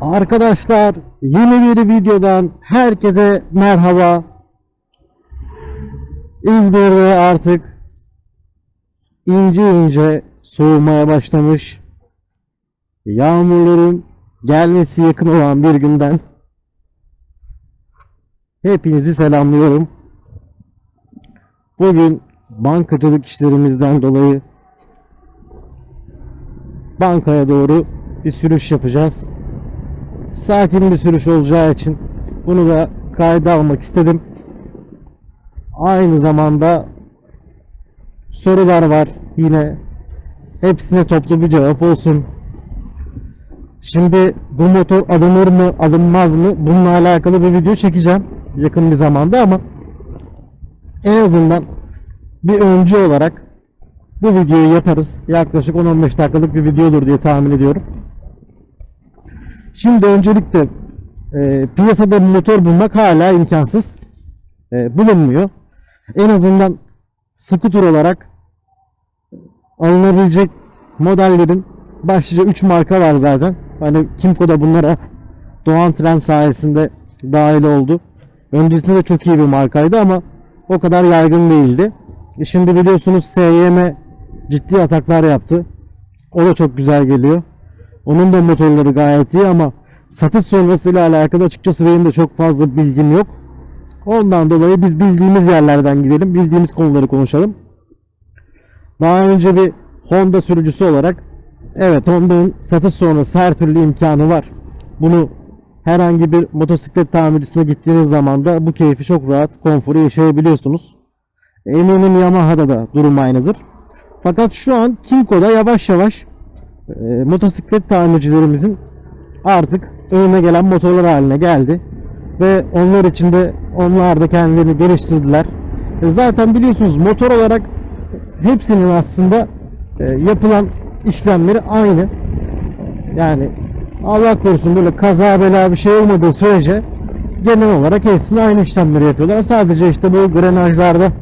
Arkadaşlar yeni bir videodan herkese merhaba. İzmir'de artık ince ince soğumaya başlamış. Yağmurların gelmesi yakın olan bir günden hepinizi selamlıyorum. Bugün bankacılık işlerimizden dolayı bankaya doğru bir sürüş yapacağız. Sakin bir sürüş olacağı için bunu da kayda almak istedim. Aynı zamanda sorular var yine. Hepsine toplu bir cevap olsun. Şimdi bu motor alınır mı alınmaz mı bununla alakalı bir video çekeceğim yakın bir zamanda ama en azından bir öncü olarak bu videoyu yaparız. Yaklaşık 10-15 dakikalık bir video olur diye tahmin ediyorum. Şimdi öncelikle e, piyasada motor bulmak hala imkansız. E, bulunmuyor. En azından scooter olarak alınabilecek modellerin başlıca 3 marka var zaten. Hani Kimco da bunlara Doğan Tren sayesinde dahil oldu. Öncesinde de çok iyi bir markaydı ama o kadar yaygın değildi. E şimdi biliyorsunuz SYM ciddi ataklar yaptı. O da çok güzel geliyor. Onun da motorları gayet iyi ama satış sonrasıyla alakalı açıkçası benim de çok fazla bilgim yok. Ondan dolayı biz bildiğimiz yerlerden gidelim. Bildiğimiz konuları konuşalım. Daha önce bir Honda sürücüsü olarak evet Honda'nın satış sonrası her türlü imkanı var. Bunu herhangi bir motosiklet tamircisine gittiğiniz zaman da bu keyfi çok rahat, konforu yaşayabiliyorsunuz. Eminim Yamaha'da da durum aynıdır. Fakat şu an Kimco'da yavaş yavaş e, motosiklet tamircilerimizin artık önüne gelen motorlar haline geldi. Ve onlar için de onlar da kendilerini geliştirdiler. E, zaten biliyorsunuz motor olarak hepsinin aslında e, yapılan işlemleri aynı. Yani Allah korusun böyle kaza bela bir şey olmadığı sürece genel olarak hepsini aynı işlemleri yapıyorlar. Sadece işte bu grenajlarda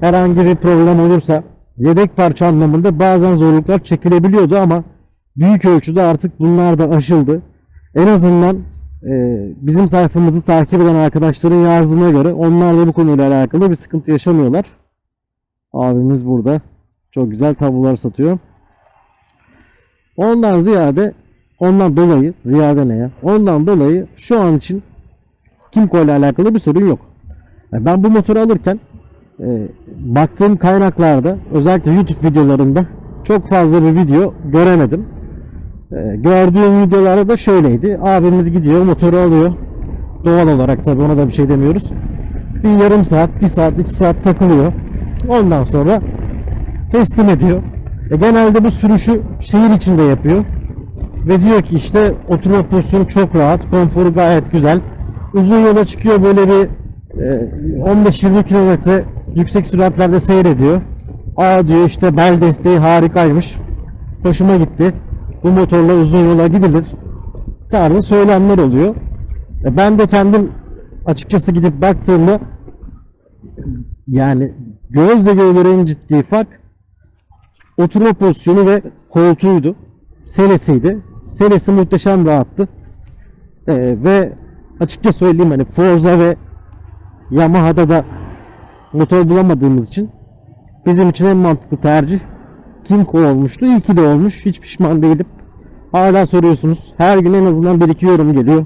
herhangi bir problem olursa yedek parça anlamında bazen zorluklar çekilebiliyordu ama büyük ölçüde artık bunlar da aşıldı. En azından e, bizim sayfamızı takip eden arkadaşların yazdığına göre onlar da bu konuyla alakalı bir sıkıntı yaşamıyorlar. Abimiz burada. Çok güzel tablolar satıyor. Ondan ziyade ondan dolayı ziyade ne ya? Ondan dolayı şu an için Kimco ile alakalı bir sorun yok. Yani ben bu motoru alırken e, baktığım kaynaklarda özellikle YouTube videolarında çok fazla bir video göremedim. E, gördüğüm videolarda da şöyleydi. Abimiz gidiyor motoru alıyor. Doğal olarak tabii ona da bir şey demiyoruz. Bir yarım saat, bir saat, iki saat takılıyor. Ondan sonra teslim ediyor. E, genelde bu sürüşü şehir içinde yapıyor. Ve diyor ki işte oturma pozisyonu çok rahat, konforu gayet güzel. Uzun yola çıkıyor böyle bir e, 15-20 kilometre yüksek süratlerde seyrediyor. Aa diyor işte bel desteği harikaymış. Hoşuma gitti. Bu motorla uzun yola gidilir. Tarzı söylemler oluyor. E, ben de kendim açıkçası gidip baktığımda yani gözle görülür en ciddi fark oturma pozisyonu ve koltuğuydu. Selesiydi. Selesi muhteşem rahattı. Ee, ve açıkça söyleyeyim hani Forza ve Yamaha'da da motor bulamadığımız için bizim için en mantıklı tercih Kimco olmuştu. İyi ki de olmuş. Hiç pişman değilim. Hala soruyorsunuz. Her gün en azından bir iki yorum geliyor.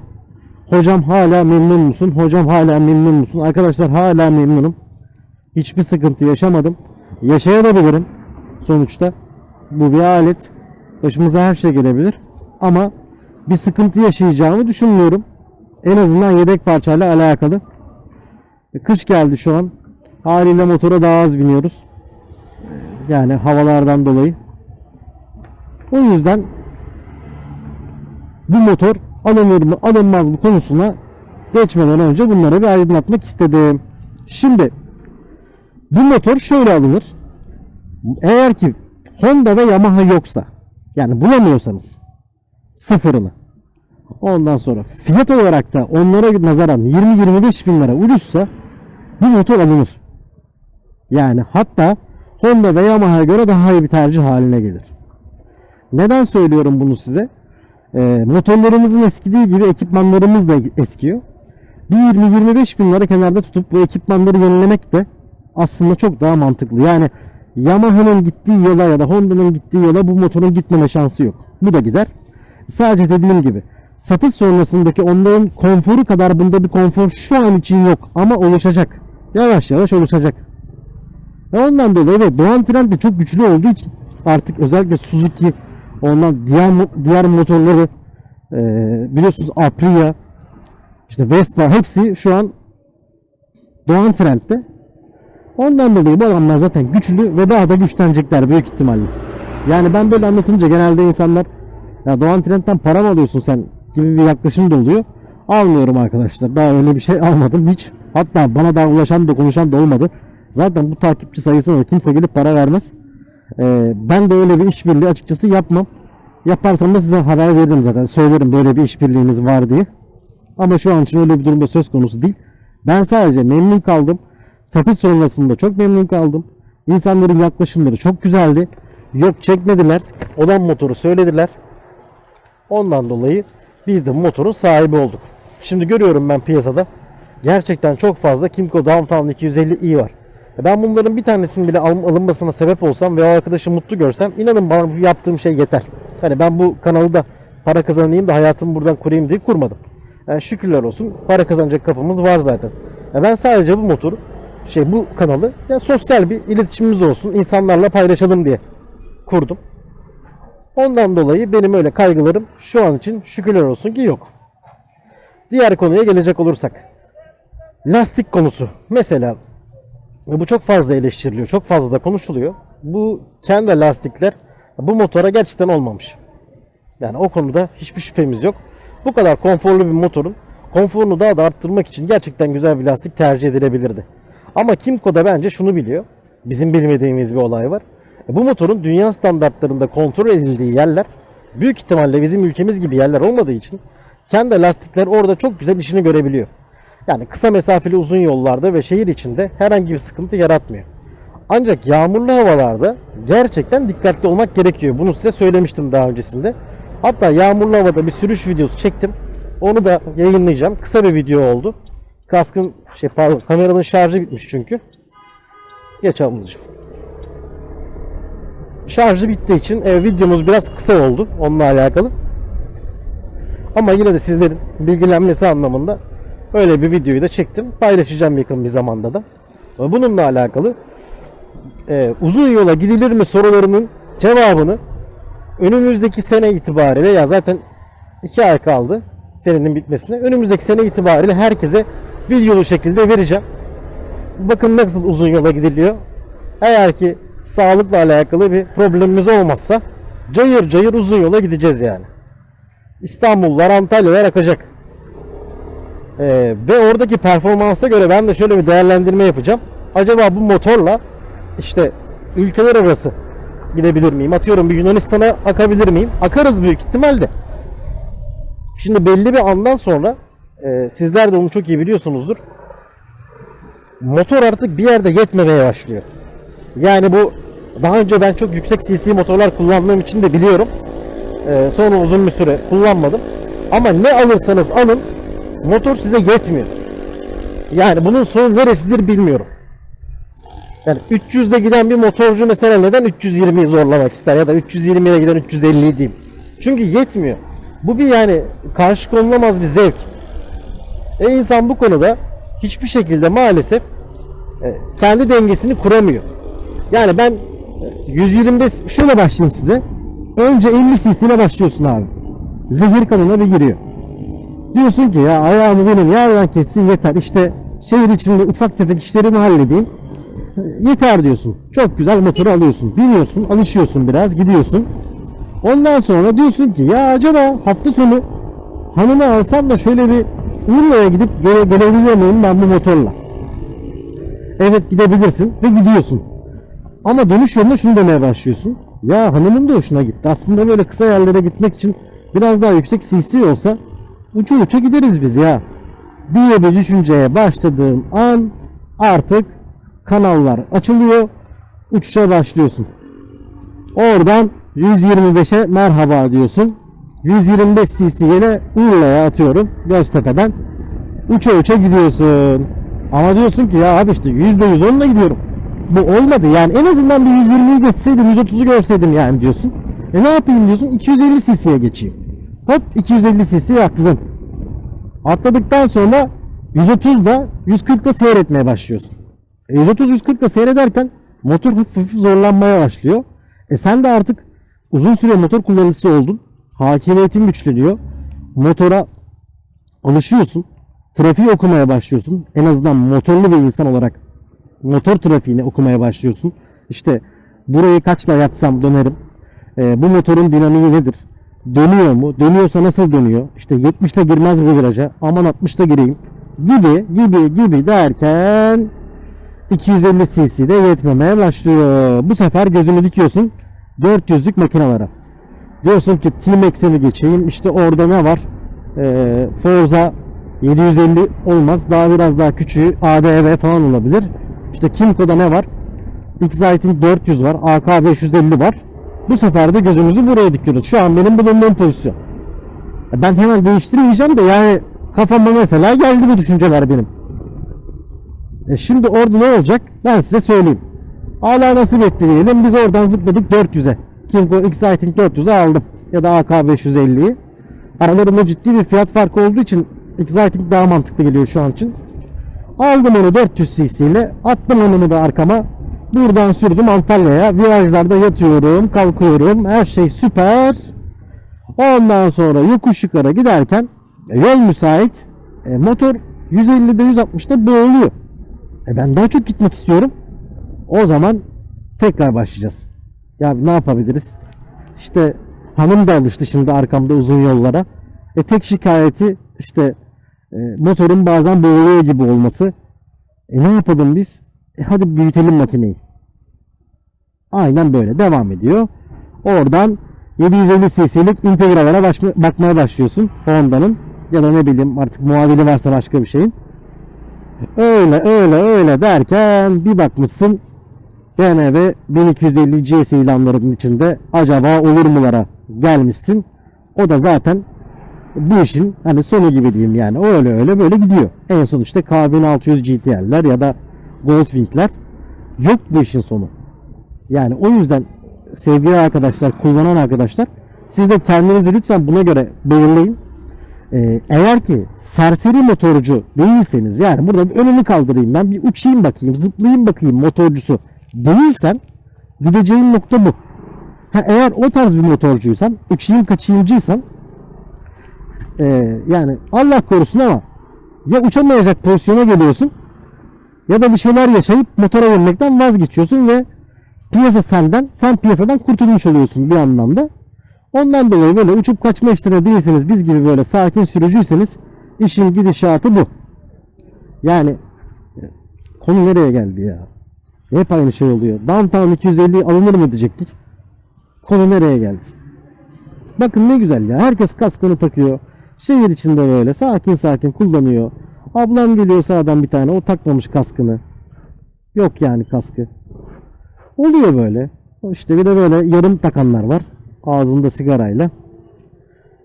Hocam hala memnun musun? Hocam hala memnun musun? Arkadaşlar hala memnunum. Hiçbir sıkıntı yaşamadım. Yaşayabilirim sonuçta. Bu bir alet. Başımıza her şey gelebilir. Ama bir sıkıntı yaşayacağımı düşünmüyorum. En azından yedek parçayla alakalı. Kış geldi şu an. Haliyle motora daha az biniyoruz. Yani havalardan dolayı. O yüzden bu motor alınır mı alınmaz mı konusuna geçmeden önce bunları bir aydınlatmak istedim. Şimdi bu motor şöyle alınır. Eğer ki Honda ve Yamaha yoksa yani bulamıyorsanız sıfırını ondan sonra fiyat olarak da onlara nazaran 20-25 bin lira ucuzsa bu motor alınır. Yani hatta Honda ve Yamaha'ya göre daha iyi bir tercih haline gelir. Neden söylüyorum bunu size? E, motorlarımızın eskidiği gibi ekipmanlarımız da eskiyor. Bir 20-25 bin lira kenarda tutup bu ekipmanları yenilemek de aslında çok daha mantıklı. Yani Yamaha'nın gittiği yola ya da Honda'nın gittiği yola bu motorun gitmeme şansı yok. Bu da gider. Sadece dediğim gibi satış sonrasındaki onların konforu kadar bunda bir konfor şu an için yok ama oluşacak. Yavaş yavaş oluşacak. Ondan dolayı evet Doğan Trend de çok güçlü olduğu için artık özellikle Suzuki ondan diğer diğer motorları e, biliyorsunuz Aprilia işte Vespa hepsi şu an Doğan Trend'de. Ondan dolayı bu adamlar zaten güçlü ve daha da güçlenecekler büyük ihtimalle. Yani ben böyle anlatınca genelde insanlar ya Doğan Trend'den para mı alıyorsun sen gibi bir yaklaşım da oluyor. Almıyorum arkadaşlar. Daha öyle bir şey almadım hiç. Hatta bana daha ulaşan da konuşan da olmadı. Zaten bu takipçi sayısına da kimse gelip para vermez. Ee, ben de öyle bir işbirliği açıkçası yapmam. Yaparsam da size haber veririm zaten. Söylerim böyle bir işbirliğimiz var diye. Ama şu an için öyle bir durumda söz konusu değil. Ben sadece memnun kaldım. Satış sonrasında çok memnun kaldım. İnsanların yaklaşımları çok güzeldi. Yok çekmediler. Olan motoru söylediler. Ondan dolayı biz de motorun sahibi olduk. Şimdi görüyorum ben piyasada gerçekten çok fazla Kimco Downtown 250i var. E Ben bunların bir tanesinin bile al- alınmasına sebep olsam ve o arkadaşı mutlu görsem inanın bana bu yaptığım şey yeter. Hani ben bu kanalı da para kazanayım da hayatımı buradan kurayım diye kurmadım. Yani şükürler olsun para kazanacak kapımız var zaten. Ya ben sadece bu motoru şey bu kanalı ya sosyal bir iletişimimiz olsun insanlarla paylaşalım diye kurdum. Ondan dolayı benim öyle kaygılarım şu an için şükürler olsun ki yok. Diğer konuya gelecek olursak. Lastik konusu. Mesela bu çok fazla eleştiriliyor, çok fazla da konuşuluyor. Bu kendi lastikler bu motora gerçekten olmamış. Yani o konuda hiçbir şüphemiz yok. Bu kadar konforlu bir motorun konforunu daha da arttırmak için gerçekten güzel bir lastik tercih edilebilirdi. Ama Kimco da bence şunu biliyor. Bizim bilmediğimiz bir olay var. E, Bu motorun dünya standartlarında kontrol edildiği yerler büyük ihtimalle bizim ülkemiz gibi yerler olmadığı için kendi lastikler orada çok güzel işini görebiliyor. Yani kısa mesafeli uzun yollarda ve şehir içinde herhangi bir sıkıntı yaratmıyor. Ancak yağmurlu havalarda gerçekten dikkatli olmak gerekiyor. Bunu size söylemiştim daha öncesinde. Hatta yağmurlu havada bir sürüş videosu çektim. Onu da yayınlayacağım. Kısa bir video oldu. Kaskın şey pardon kameranın şarjı bitmiş çünkü. Geç ablacığım. Şarjı bittiği için e, videomuz biraz kısa oldu onunla alakalı. Ama yine de sizlerin bilgilenmesi anlamında öyle bir videoyu da çektim. Paylaşacağım yakın bir zamanda da. Bununla alakalı e, uzun yola gidilir mi sorularının cevabını önümüzdeki sene itibariyle ya zaten iki ay kaldı senenin bitmesine. Önümüzdeki sene itibariyle herkese videolu şekilde vereceğim. Bakın nasıl uzun yola gidiliyor. Eğer ki sağlıkla alakalı bir problemimiz olmazsa cayır cayır uzun yola gideceğiz yani. İstanbullar, Antalyalar akacak. Ee, ve oradaki performansa göre ben de şöyle bir değerlendirme yapacağım. Acaba bu motorla işte ülkeler arası gidebilir miyim? Atıyorum bir Yunanistan'a akabilir miyim? Akarız büyük ihtimalle. Şimdi belli bir andan sonra e, sizler de onu çok iyi biliyorsunuzdur. Motor artık bir yerde yetmemeye başlıyor. Yani bu daha önce ben çok yüksek cc motorlar kullandığım için de biliyorum. Ee, sonra uzun bir süre kullanmadım. Ama ne alırsanız alın motor size yetmiyor. Yani bunun sonu neresidir bilmiyorum. Yani 300'de giden bir motorcu mesela neden 320'yi zorlamak ister ya da 320'ye giden 350'yi diyeyim. Çünkü yetmiyor. Bu bir yani karşı konulamaz bir zevk. E insan bu konuda hiçbir şekilde maalesef e, kendi dengesini kuramıyor. Yani ben e, 120'de şöyle başlayayım size. Önce 50 cc ile başlıyorsun abi. Zehir kanına bir giriyor. Diyorsun ki ya ayağımı benim yerden kessin yeter. İşte şehir içinde ufak tefek işlerimi halledeyim. Yeter diyorsun. Çok güzel motoru alıyorsun. Biniyorsun, alışıyorsun biraz, gidiyorsun. Ondan sonra diyorsun ki ya acaba hafta sonu hanımı alsam da şöyle bir Urla'ya gidip gele, gelebilir miyim ben bu motorla? Evet gidebilirsin ve gidiyorsun. Ama dönüş yolunda şunu demeye başlıyorsun. Ya hanımın da hoşuna gitti. Aslında böyle kısa yerlere gitmek için biraz daha yüksek CC olsa uçu uça gideriz biz ya. Diye bir düşünceye başladığın an artık kanallar açılıyor. Uçuşa başlıyorsun. Oradan 125'e merhaba diyorsun. 125 cc ile Urla'ya atıyorum Göztepe'den. Uça uça gidiyorsun. Ama diyorsun ki ya abi işte %100 onunla gidiyorum. Bu olmadı yani en azından bir 120'yi geçseydim 130'u görseydim yani diyorsun. E ne yapayım diyorsun 250 cc'ye geçeyim. Hop 250 cc'ye atladım. Atladıktan sonra 130'da 140'da seyretmeye başlıyorsun. E 130-140'da seyrederken motor hafif hafif zorlanmaya başlıyor. E sen de artık uzun süre motor kullanıcısı oldun. Hakimiyetin güçleniyor. Motora alışıyorsun. Trafiği okumaya başlıyorsun. En azından motorlu bir insan olarak motor trafiğini okumaya başlıyorsun. İşte burayı kaçla yatsam dönerim. Ee, bu motorun dinamiği nedir? Dönüyor mu? Dönüyorsa nasıl dönüyor? İşte 70'te girmez bu viraja. Aman 60'ta gireyim. Gibi gibi gibi derken 250 cc'de yetmemeye başlıyor. Bu sefer gözünü dikiyorsun 400'lük makinalara. Diyorsun ki T-Max'e geçeyim? İşte orada ne var? Ee, Forza 750 olmaz. Daha biraz daha küçüğü ADV falan olabilir. İşte Kimco'da ne var? Exciting 400 var. AK 550 var. Bu sefer de gözümüzü buraya dikiyoruz. Şu an benim bulunduğum pozisyon. Ben hemen değiştirmeyeceğim de yani kafama mesela geldi bu düşünceler benim. E şimdi orada ne olacak? Ben size söyleyeyim. Allah nasip etti diyelim. Biz oradan zıpladık 400'e. Kimco Exciting 400'e aldım. Ya da AK 550'yi. Aralarında ciddi bir fiyat farkı olduğu için Exciting daha mantıklı geliyor şu an için. Aldım onu 400 cc ile. Attım onu da arkama. Buradan sürdüm Antalya'ya. Virajlarda yatıyorum, kalkıyorum. Her şey süper. Ondan sonra yokuş yukarı giderken e, yol müsait. E, motor 150'de 160'da boğuluyor. E, ben daha çok gitmek istiyorum. O zaman tekrar başlayacağız. Ya ne yapabiliriz? İşte hanım da alıştı şimdi arkamda uzun yollara. E tek şikayeti işte e, motorun bazen boğuluyor gibi olması. E ne yapalım biz? E hadi büyütelim makineyi. Aynen böyle devam ediyor. Oradan 750 cc'lik integrallara baş- bakmaya başlıyorsun Honda'nın ya da ne bileyim artık muadili varsa başka bir şeyin. Öyle öyle öyle derken bir bakmışsın BMW 1250 CS ilanlarının içinde acaba olur mulara gelmişsin. O da zaten bu işin hani sonu gibi diyeyim yani. O öyle öyle böyle gidiyor. En son işte K1600 GTL'ler ya da Goldwing'ler yok bu işin sonu. Yani o yüzden sevgili arkadaşlar, kullanan arkadaşlar siz de kendinizi lütfen buna göre belirleyin. Ee, eğer ki serseri motorcu değilseniz yani burada bir önünü kaldırayım ben bir uçayım bakayım zıplayayım bakayım motorcusu değilsen gideceğin nokta bu. Ha, eğer o tarz bir motorcuysan uçayım kaçayımcıysan ee, yani Allah korusun ama ya uçamayacak pozisyona geliyorsun ya da bir şeyler yaşayıp motora binmekten vazgeçiyorsun ve piyasa senden, sen piyasadan kurtulmuş oluyorsun bir anlamda. Ondan dolayı böyle uçup kaçma işlerine değilseniz, biz gibi böyle sakin sürücüyseniz işin gidişatı bu. Yani e, konu nereye geldi ya? Hep aynı şey oluyor. Downtown 250 alınır mı diyecektik. Konu nereye geldi? Bakın ne güzel ya. Herkes kaskını takıyor. Şehir içinde böyle sakin sakin kullanıyor. Ablam geliyor sağdan bir tane. O takmamış kaskını. Yok yani kaskı. Oluyor böyle. İşte bir de böyle yarım takanlar var. Ağzında sigarayla.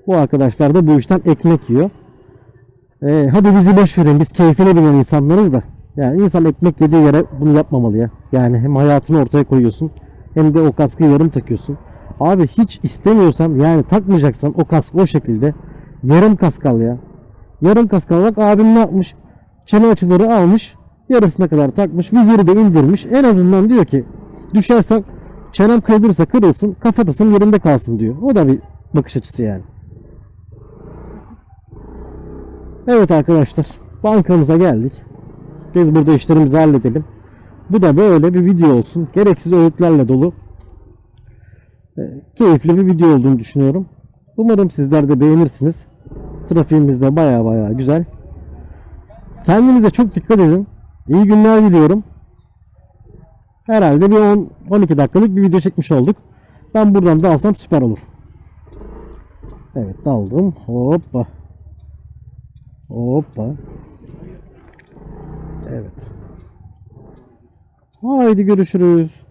Bu arkadaşlar da bu işten ekmek yiyor. Ee, hadi bizi boş verin. Biz keyfine binen insanlarız da. Yani insan ekmek yediği yere bunu yapmamalı ya. Yani hem hayatını ortaya koyuyorsun hem de o kaskı yarım takıyorsun. Abi hiç istemiyorsan yani takmayacaksan o kaskı o şekilde yarım kask al ya. Yarım kask al bak abim ne yapmış? Çene açıları almış. Yarısına kadar takmış. Vizörü de indirmiş. En azından diyor ki düşersen çenem kırılırsa kırılsın kafatasın yerinde kalsın diyor. O da bir bakış açısı yani. Evet arkadaşlar bankamıza geldik. Biz burada işlerimizi halledelim. Bu da böyle bir video olsun. Gereksiz öğütlerle dolu. e, keyifli bir video olduğunu düşünüyorum. Umarım sizler de beğenirsiniz. Trafiğimiz de baya baya güzel. Kendinize çok dikkat edin. İyi günler diliyorum. Herhalde bir 10-12 dakikalık bir video çekmiş olduk. Ben buradan da alsam süper olur. Evet daldım. Hoppa. Hoppa. Evet. Haydi görüşürüz.